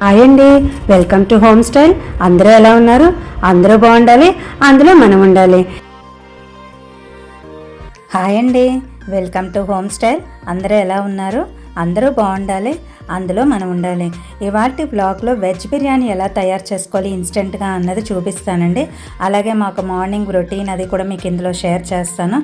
Hi అండి welcome to home style అందరూ ఎలా ఉన్నారు? అందరూ బాగుండాలి అందులో మనం ఉండాలి. హాయ్ అండి వెల్కమ్ టు హోమ్ స్టైల్ అందరూ ఎలా ఉన్నారు? అందరూ బాగుండాలి అందులో మనం ఉండాలి. ఇవాటి బ్లాగ్లో వెజ్ బిర్యానీ ఎలా తయారు చేసుకోవాలి ఇన్స్టెంట్గా అన్నది చూపిస్తానండి. అలాగే మాకు మార్నింగ్ రొటీన్ అది కూడా మీకు ఇందులో షేర్ చేస్తాను.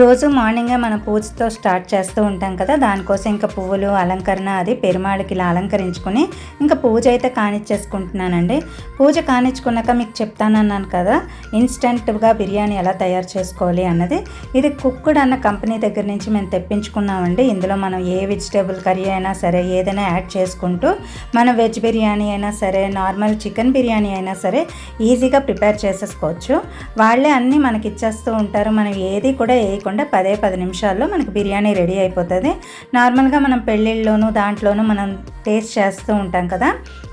రోజు మార్నింగే మన పూజతో స్టార్ట్ చేస్తూ ఉంటాం కదా దానికోసం ఇంకా పువ్వులు అలంకరణ అది పెరుమాళకి ఇలా అలంకరించుకుని ఇంకా పూజ అయితే కానిచ్చేసుకుంటున్నానండి. పూజ కానిచ్చుకున్నాక మీకు చెప్తానన్నాను కదా ఇన్స్టెంట్గా బిర్యానీ ఎలా తయారు చేసుకోవాలి అన్నది. ఇది కుక్కుడ్ అన్న కంపెనీ దగ్గర నుంచి మేము తెప్పించుకున్నామండి. ఇందులో మనం ఏ వెజిటేబుల్ కర్రీ అయినా సరే ఏదైనా యాడ్ చేసుకుంటూ మన వెజ్ బిర్యానీ అయినా సరే నార్మల్ చికెన్ బిర్యానీ అయినా సరే ఈజీగా ప్రిపేర్ చేసేసుకోవచ్చు. వాళ్ళే అన్నీ మనకి ఇచ్చేస్తూ ఉంటారు. మనం ఏది కూడా ఏ వేయకుండా పదే పది నిమిషాల్లో మనకి బిర్యానీ రెడీ అయిపోతుంది. నార్మల్గా మనం పెళ్ళిళ్ళలోనూ దాంట్లోనూ మనం టేస్ట్ చేస్తూ ఉంటాం కదా.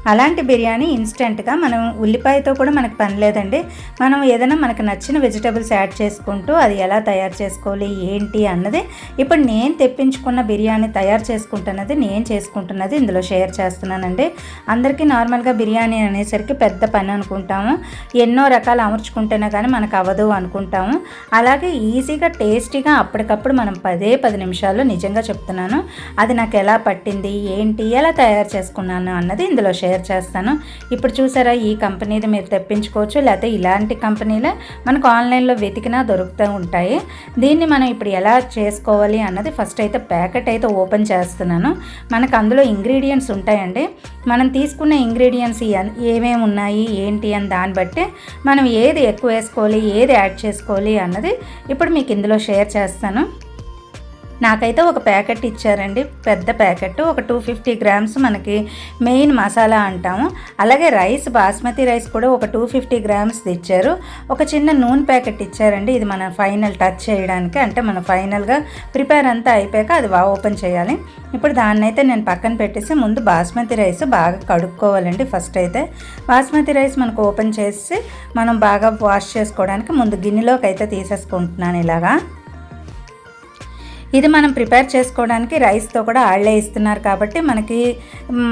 అలాంటి బిర్యానీ ఇన్స్టెంట్గా మనం ఉల్లిపాయతో కూడా మనకు పని లేదండి. మనం ఏదైనా మనకు నచ్చిన వెజిటబుల్స్ యాడ్ చేసుకుంటూ అది ఎలా తయారు చేసుకోవాలి ఏంటి అన్నది ఇప్పుడు నేను తెప్పించుకున్న బిర్యానీ తయారు చేసుకుంటున్నది నేను చేసుకుంటున్నది ఇందులో షేర్ చేస్తున్నానండి. అందరికీ నార్మల్గా బిర్యానీ అనేసరికి పెద్ద పని అనుకుంటాము. ఎన్నో రకాలు అమర్చుకుంటేనే కానీ మనకు అవ్వదు అనుకుంటాము. అలాగే ఈజీగా టేస్టీగా అప్పటికప్పుడు మనం పదే పది నిమిషాల్లో నిజంగా చెప్తున్నాను. అది నాకు ఎలా పట్టింది ఏంటి ఎలా తయారు చేసుకున్నాను అన్నది ఇందులో షేర్ చేస్తాను. ఇప్పుడు చూసారా ఈ కంపెనీది మీరు తెప్పించుకోవచ్చు. లేకపోతే ఇలాంటి కంపెనీలే మనకు ఆన్లైన్లో వెతికినా దొరుకుతూ ఉంటాయి. దీన్ని మనం ఇప్పుడు ఎలా చేసుకోవాలి అన్నది ఫస్ట్ అయితే ప్యాకెట్ అయితే ఓపెన్ చేస్తున్నాను. మనకు అందులో ఇంగ్రీడియంట్స్ ఉంటాయండి. మనం తీసుకున్న ఇంగ్రీడియంట్స్ ఏమేమి ఉన్నాయి ఏంటి అని దాన్ని బట్టి మనం ఏది ఎక్కువ వేసుకోవాలి ఏది యాడ్ చేసుకోవాలి అన్నది ఇప్పుడు మీకు ఇందులో షేర్ చేస్తాను. నాకైతే ఒక ప్యాకెట్ ఇచ్చారండి. పెద్ద ప్యాకెట్. ఒక టూ ఫిఫ్టీ గ్రామ్స్ మనకి మెయిన్ మసాలా అంటాము. అలాగే రైస్ బాస్మతి రైస్ కూడా ఒక టూ ఫిఫ్టీ గ్రామ్స్ ఇచ్చారు ఒక చిన్న నూనె ప్యాకెట్ ఇచ్చారండి. ఇది మన ఫైనల్ టచ్ చేయడానికి. అంటే మన ఫైనల్గా ప్రిపేర్ అంతా అయిపోయాక అది బాగా ఓపెన్ చేయాలి. ఇప్పుడు దాన్ని అయితే నేను పక్కన పెట్టేసి ముందు బాస్మతి రైస్ బాగా కడుక్కోవాలండి ఫస్ట్ అయితే. బాస్మతి రైస్ మనకు ఓపెన్ చేసి మనం బాగా వాష్ చేసుకోవడానికి ముందు గిన్నెలోకి అయితే తీసేసుకుంటున్నాను ఇలాగా. ఇది మనం ప్రిపేర్ చేసుకోవడానికి రైస్తో కూడా ఆళ్ళే ఇస్తున్నారు కాబట్టి మనకి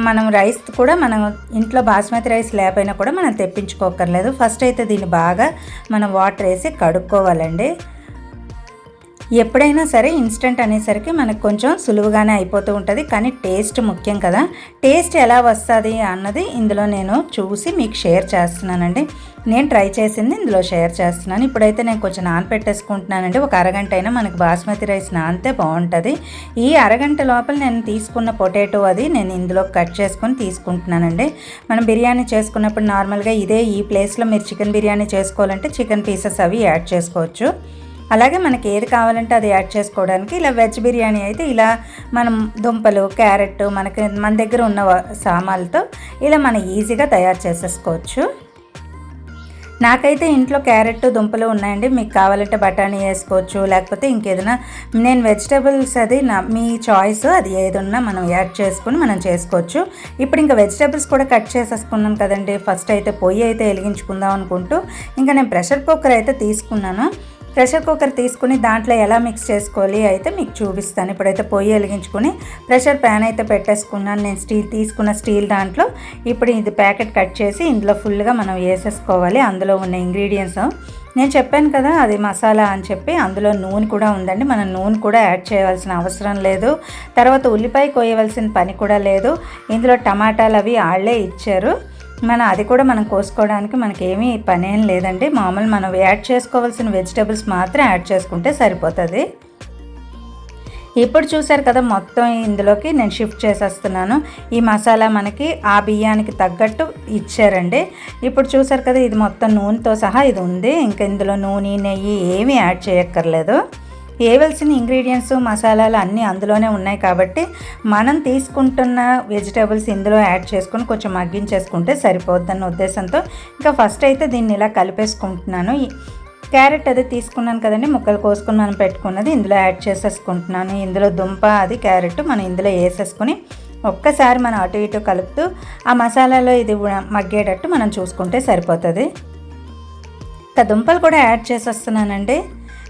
మనం రైస్ కూడా మనం ఇంట్లో బాస్మతి రైస్ లేకపోయినా కూడా మనం తెప్పించుకోకర్లేదు ఫస్ట్ అయితే దీన్ని బాగా మనం వాటర్ వేసి కడుక్కోవాలండి. ఎప్పుడైనా సరే ఇన్స్టెంట్ అనేసరికి మనకు కొంచెం సులువుగానే అయిపోతూ ఉంటుంది. కానీ టేస్ట్ ముఖ్యం కదా. టేస్ట్ ఎలా వస్తుంది అన్నది ఇందులో నేను చూసి మీకు షేర్ చేస్తున్నానండి. నేను ట్రై చేసింది ఇందులో షేర్ చేస్తున్నాను. ఇప్పుడైతే నేను కొంచెం నానపెట్టేసుకుంటున్నానండి ఒక అరగంట అయినా మనకు బాస్మతి రైస్ నానితే బాగుంటుంది. ఈ అరగంట లోపల నేను తీసుకున్న పొటాటో అది నేను ఇందులో కట్ చేసుకొని తీసుకుంటున్నానండి. మనం బిర్యానీ చేసుకున్నప్పుడు నార్మల్గా ఇదే ఈ ప్లేస్లో మీరు చికెన్ బిర్యానీ చేసుకోవాలంటే చికెన్ పీసెస్ అవి యాడ్ చేసుకోవచ్చు. అలాగే మనకి ఏది కావాలంటే అది యాడ్ చేసుకోవడానికి ఇలా వెజ్ బిర్యానీ అయితే ఇలా మనం దుంపలు క్యారెట్ మనకి మన దగ్గర ఉన్న సామాన్లతో ఇలా మనం ఈజీగా తయారు చేసేసుకోవచ్చు. నాకైతే ఇంట్లో క్యారెట్ దుంపలు ఉన్నాయండి. మీకు కావాలంటే బఠానీ వేసుకోవచ్చు లేకపోతే ఇంకేదైనా నేను వెజిటేబుల్స్ అది నా మీ చాయిస్ అది ఏదన్నా మనం యాడ్ చేసుకుని మనం చేసుకోవచ్చు. ఇప్పుడు ఇంకా వెజిటేబుల్స్ కూడా కట్ చేసేసుకున్నాం కదండి. ఫస్ట్ అయితే పొయ్యి అయితే వెలిగించుకుందాం అనుకుంటూ ఇంకా నేను ప్రెషర్ కుక్కర్ అయితే తీసుకున్నాను. ప్రెషర్ కుక్కర్ తీసుకుని దాంట్లో ఎలా మిక్స్ చేసుకోవాలి అయితే మీకు చూపిస్తాను. ఇప్పుడైతే పొయ్యి వెలిగించుకొని ప్రెషర్ ప్యాన్ అయితే పెట్టేసుకున్నాను. నేను స్టీల్ తీసుకున్న స్టీల్ దాంట్లో ఇప్పుడు ఇది ప్యాకెట్ కట్ చేసి ఇందులో ఫుల్గా మనం వేసేసుకోవాలి. అందులో ఉన్న ఇంగ్రీడియంట్స్. నేను చెప్పాను కదా అది మసాలా అని చెప్పి అందులో నూనె కూడా ఉందండి. మనం నూనె కూడా యాడ్ చేయవలసిన అవసరం లేదు. తర్వాత ఉల్లిపాయ కోయవలసిన పని కూడా లేదు. ఇందులో టమాటాలు అవి వాళ్ళే ఇచ్చారు. మన అది కూడా మనం కోసుకోవడానికి మనకి ఏమీ పనేం లేదండి. మామూలు మనం యాడ్ చేసుకోవాల్సిన వెజిటేబుల్స్ మాత్రం యాడ్ చేసుకుంటే సరిపోతుంది. ఇప్పుడు చూసారు కదా మొత్తం ఇందులోకి నేను షిఫ్ట్ చేసేస్తున్నాను. ఈ మసాలా మనకి ఆ బియ్యానికి తగ్గట్టు ఇచ్చారండి. ఇప్పుడు చూసారు కదా ఇది మొత్తం నూనెతో సహా ఇది ఉంది. ఇంకా ఇందులో నూనె నెయ్యి ఏమీ యాడ్ చేయక్కర్లేదు. వేయవలసిన ఇంగ్రీడియంట్స్ మసాలాలు అన్నీ అందులోనే ఉన్నాయి కాబట్టి మనం తీసుకుంటున్న వెజిటేబుల్స్ ఇందులో యాడ్ చేసుకొని కొంచెం మగ్గించేసుకుంటే సరిపోద్దన్న ఉద్దేశంతో ఇంకా ఫస్ట్ అయితే దీన్ని ఇలా కలిపేసుకుంటున్నాను. క్యారెట్ అది తీసుకున్నాను కదండి ముక్కలు కోసుకొని మనం పెట్టుకున్నది ఇందులో యాడ్ చేసేసుకుంటున్నాను. ఇందులో దుంప అది క్యారెట్ మనం ఇందులో వేసేసుకొని ఒక్కసారి మనం అటు ఇటు కలుపుతూ ఆ మసాలాలో ఇది మగ్గేటట్టు మనం చూసుకుంటే సరిపోతుంది. ఇంకా దుంపలు కూడా యాడ్ చేసేస్తున్నానండి.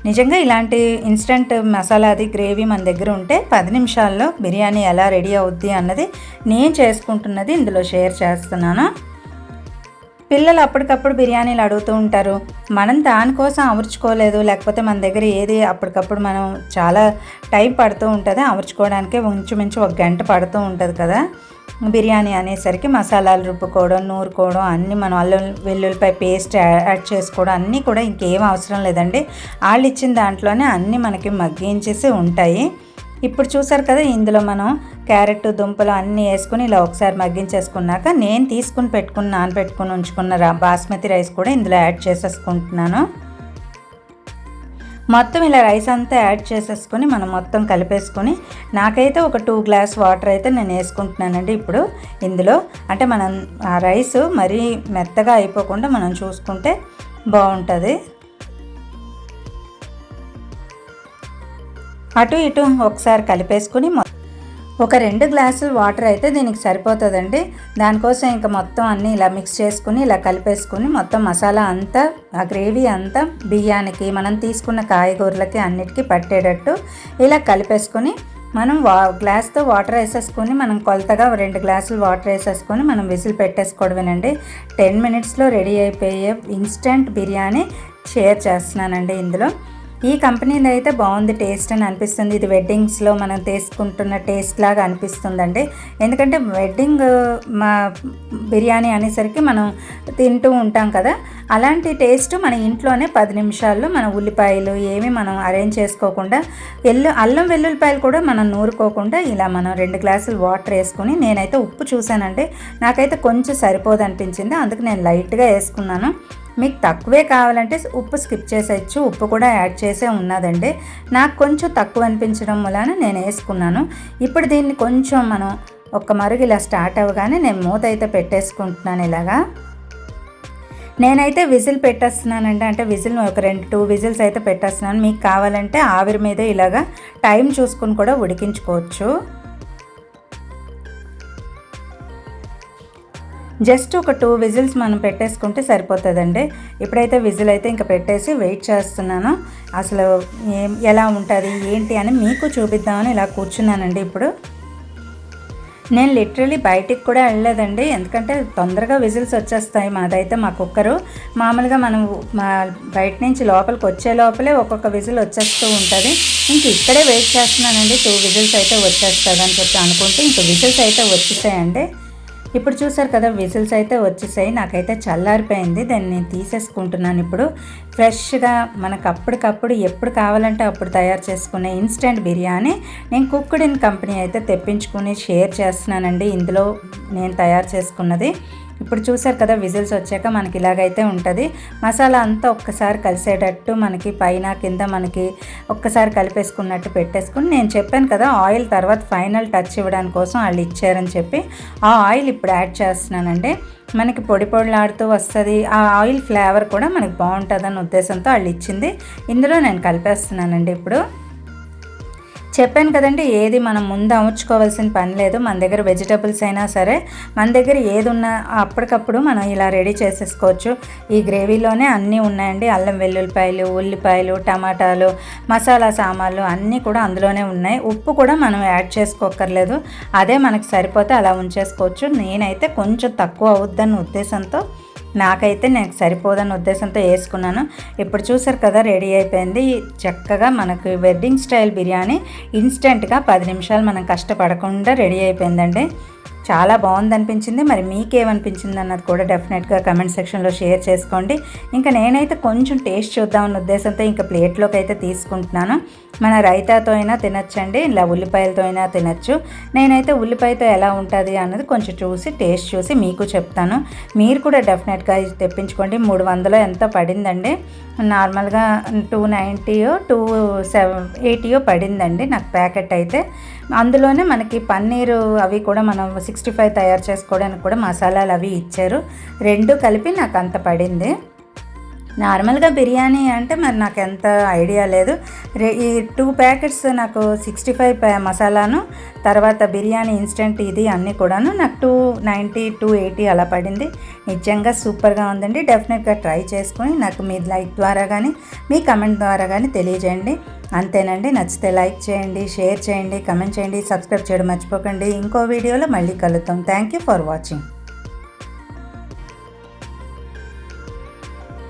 నిజంగా ఇలాంటి ఇన్స్టంట్ మసాలా అది గ్రేవీ మన దగ్గర ఉంటే పది నిమిషాల్లో బిర్యానీ ఎలా రెడీ అవుద్ది అన్నది నేను చేసుకుంటున్నది ఇందులో షేర్ చేస్తున్నాను. పిల్లలు అప్పటికప్పుడు బిర్యానీలు అడుగుతూ ఉంటారు. మనం దానికోసం అమర్చుకోలేదు లేకపోతే మన దగ్గర ఏది అప్పటికప్పుడు మనం చాలా టైం పడుతూ ఉంటుంది అమర్చుకోవడానికే ఇంచుమించు ఒక గంట పడుతూ ఉంటుంది కదా. బిర్యానీ అనేసరికి మసాలాలు రుబ్బుకోవడం నూరుకోవడం అన్నీ మనం అల్లం వెల్లుల్లిపాయ పేస్ట్ యాడ్ చేసుకోవడం అన్నీ కూడా ఇంకేం అవసరం లేదండి. వాళ్ళు ఇచ్చిన దాంట్లోనే అన్నీ మనకి మగ్గించేసి ఉంటాయి. ఇప్పుడు చూసారు కదా ఇందులో మనం క్యారెట్ దుంపలు అన్నీ వేసుకుని ఇలా ఒకసారి మగ్గించేసుకున్నాక నేను తీసుకుని పెట్టుకుని నానబెట్టుకుని ఉంచుకున్న బాస్మతి రైస్ కూడా ఇందులో యాడ్ చేసేసుకుంటున్నాను. మొత్తం ఇలా రైస్ అంతా యాడ్ చేసేసుకొని మనం మొత్తం కలిపేసుకొని నాకైతే ఒక టూ గ్లాస్ వాటర్ అయితే నేను వేసుకుంటున్నానండి ఇప్పుడు. ఇందులో అంటే మనం ఆ రైస్ మరీ మెత్తగా అయిపోకుండా మనం చూసుకుంటే బాగుంటుంది. అటు ఇటు ఒకసారి కలిపేసుకుని ఒక రెండు గ్లాసులు వాటర్ అయితే దీనికి సరిపోతుందండి. దానికోసం ఇంకా మొత్తం అన్నీ ఇలా మిక్స్ చేసుకుని ఇలా కలిపేసుకుని మొత్తం మసాలా అంతా ఆ గ్రేవీ అంతా బియ్యానికి మనం తీసుకున్న కాయగూరలకి అన్నిటికీ పట్టేటట్టు ఇలా కలిపేసుకొని మనం వా గ్లాస్తో వాటర్ వేసేసుకొని మనం కొలతగా రెండు గ్లాసులు వాటర్ వేసేసుకొని మనం విజిల్ పెట్టేసుకోవడమేనండి. టెన్ మినిట్స్లో రెడీ అయిపోయే ఇన్స్టెంట్ బిర్యానీ షేర్ చేస్తున్నానండి ఇందులో. ఈ కంపెనీది అయితే బాగుంది టేస్ట్ అని అనిపిస్తుంది. ఇది వెడ్డింగ్స్లో మనం తీసుకుంటున్న టేస్ట్ లాగా అనిపిస్తుందండి. ఎందుకంటే వెడ్డింగ్ మా బిర్యానీ అనేసరికి మనం తింటూ ఉంటాం కదా. అలాంటి టేస్ట్ మన ఇంట్లోనే పది నిమిషాల్లో మన ఉల్లిపాయలు ఏమి మనం అరేంజ్ చేసుకోకుండా ఎల్లు అల్లం వెల్లుల్లిపాయలు కూడా మనం నూరుకోకుండా ఇలా మనం రెండు గ్లాసులు వాటర్ వేసుకుని నేనైతే ఉప్పు చూశానండి నాకైతే కొంచెం సరిపోదు అనిపించింది అందుకు నేను లైట్గా వేసుకున్నాను. మీకు తక్కువే కావాలంటే ఉప్పు స్కిప్ చేసేయచ్చు. ఉప్పు కూడా యాడ్ చేసే ఉన్నదండి. నాకు కొంచెం తక్కువ అనిపించడం వలన నేను వేసుకున్నాను. ఇప్పుడు దీన్ని కొంచెం మనం ఒక్క మరుగు ఇలా స్టార్ట్ అవ్వగానే నేను మూత అయితే పెట్టేసుకుంటున్నాను ఇలాగా. నేనైతే విజిల్ పెట్టేస్తున్నానండి. అంటే విజిల్ ఒక రెండు టూ విజిల్స్ అయితే పెట్టేస్తున్నాను. మీకు కావాలంటే ఆవిరి మీద ఇలాగా టైం చూసుకుని కూడా ఉడికించుకోవచ్చు. జస్ట్ ఒక టూ విజిల్స్ మనం పెట్టేసుకుంటే సరిపోతుందండి. ఇప్పుడైతే విజిల్ అయితే ఇంకా పెట్టేసి వెయిట్ చేస్తున్నాను. అసలు ఏం ఎలా ఉంటుంది ఏంటి అని మీకు చూపిద్దామని ఇలా కూర్చున్నానండి ఇప్పుడు. నేను లిటరలీ బయటికి కూడా వెళ్ళలేదండి. ఎందుకంటే తొందరగా విజిల్స్ వచ్చేస్తాయి మాదైతే మా కుక్కరు. మామూలుగా మనం మా బయట నుంచి లోపలికి వచ్చే లోపలే ఒక్కొక్క విజిల్ వచ్చేస్తూ ఉంటుంది. ఇంక ఇక్కడే వెయిట్ చేస్తున్నానండి. టూ విజిల్స్ అయితే వచ్చేస్తుంది అని చెప్పి అనుకుంటే ఇంక విజిల్స్ అయితే వచ్చేసాయండి. ఇప్పుడు చూసారు కదా విజిల్స్ అయితే వచ్చేసాయి. నాకైతే చల్లారిపోయింది. దాన్ని నేను తీసేసుకుంటున్నాను ఇప్పుడు. ఫ్రెష్గా మనకు అప్పటికప్పుడు ఎప్పుడు కావాలంటే అప్పుడు తయారు చేసుకునే ఇన్స్టెంట్ బిర్యానీ నేను కుక్డ్ ఇన్ కంపెనీ అయితే తెప్పించుకుని షేర్ చేస్తున్నానండి. ఇందులో నేను తయారు చేసుకున్నది. ఇప్పుడు చూసారు కదా విజిల్స్ వచ్చాక మనకి ఇలాగైతే ఉంటుంది. మసాలా అంతా ఒక్కసారి కలిసేటట్టు మనకి పైన కింద మనకి ఒక్కసారి కలిపేసుకున్నట్టు పెట్టేసుకుని నేను చెప్పాను కదా ఆయిల్ తర్వాత ఫైనల్ టచ్ ఇవ్వడానికి కోసం వాళ్ళు ఇచ్చారని చెప్పి ఆ ఆయిల్ ఇప్పుడు యాడ్ చేస్తున్నానండి. మనకి పొడి పొడిలాడుతూ వస్తుంది. ఆ ఆయిల్ ఫ్లేవర్ కూడా మనకి బాగుంటుందన్న ఉద్దేశంతో వాళ్ళు ఇచ్చింది. ఇందులో నేను కలిపేస్తున్నానండి ఇప్పుడు. చెప్పాను కదండి ఏది మనం ముందు అమర్చుకోవాల్సిన పని లేదు. మన దగ్గర వెజిటబుల్స్ అయినా సరే మన దగ్గర ఏది ఉన్నా అప్పటికప్పుడు మనం ఇలా రెడీ చేసేసుకోవచ్చు. ఈ గ్రేవీలోనే అన్నీ ఉన్నాయండి. అల్లం వెల్లుల్లిపాయలు ఉల్లిపాయలు టమాటాలు మసాలా సామాన్లు అన్నీ కూడా అందులోనే ఉన్నాయి. ఉప్పు కూడా మనం యాడ్ చేసుకోక్కర్లేదు. అదే మనకు సరిపోతే అలా ఉంచేసుకోవచ్చు. నేనైతే కొంచెం తక్కువ అవుద్దన్న ఉద్దేశంతో నాకైతే నాకు సరిపోదన్న ఉద్దేశంతో వేసుకున్నాను. ఇప్పుడు చూసారు కదా రెడీ అయిపోయింది. చక్కగా మనకు వెడ్డింగ్ స్టైల్ బిర్యానీ ఇన్స్టెంట్గా పది నిమిషాలు మనం కష్టపడకుండా రెడీ అయిపోయిందండి. చాలా బాగుంది అనిపించింది మరి మీకేమనిపించింది అన్నది కూడా డెఫినెట్గా కమెంట్ సెక్షన్లో షేర్ చేసుకోండి. ఇంకా నేనైతే కొంచెం టేస్ట్ చూద్దామన్న ఉద్దేశంతో ఇంకా ప్లేట్లోకి అయితే తీసుకుంటున్నాను. మన రైతాతో అయినా తినచ్చండి ఇలా ఉల్లిపాయలతో అయినా తినచ్చు. నేనైతే ఉల్లిపాయతో ఎలా ఉంటుంది అన్నది కొంచెం చూసి టేస్ట్ చూసి మీకు చెప్తాను. మీరు కూడా డెఫినెట్గా తెప్పించుకోండి. మూడు వందలు ఎంత పడిందండి? నార్మల్గా టూ నైంటీయో టూ సెవెన్ ఎయిటీయో పడిందండి నాకు ప్యాకెట్ అయితే. అందులోనే మనకి పన్నీరు అవి కూడా మనం సిక్స్టీ ఫైవ్ తయారు చేసుకోవడానికి కూడా మసాలాలు అవి ఇచ్చారు. రెండు కలిపి నాకు అంత పడింది. నార్మల్గా బిర్యానీ అంటే మరి నాకు ఎంత ఐడియా లేదు. రే ఈ టూ ప్యాకెట్స్ నాకు సిక్స్టీ ఫైవ్ మసాలాను తర్వాత బిర్యానీ ఇన్స్టెంట్ ఇది అన్నీ కూడాను నాకు టూ నైంటీ టూ ఎయిటీ అలా పడింది. నిజంగా సూపర్గా ఉందండి. డెఫినెట్గా ట్రై చేసుకొని నాకు మీ లైక్ ద్వారా కానీ మీ కమెంట్ ద్వారా కానీ తెలియజేయండి. అంతేనండి నచ్చితే లైక్ చేయండి షేర్ చేయండి కమెంట్ చేయండి సబ్స్క్రైబ్ చేయడం మర్చిపోకండి. ఇంకో వీడియోలో మళ్ళీ కలుద్దాం. Thank you for watching.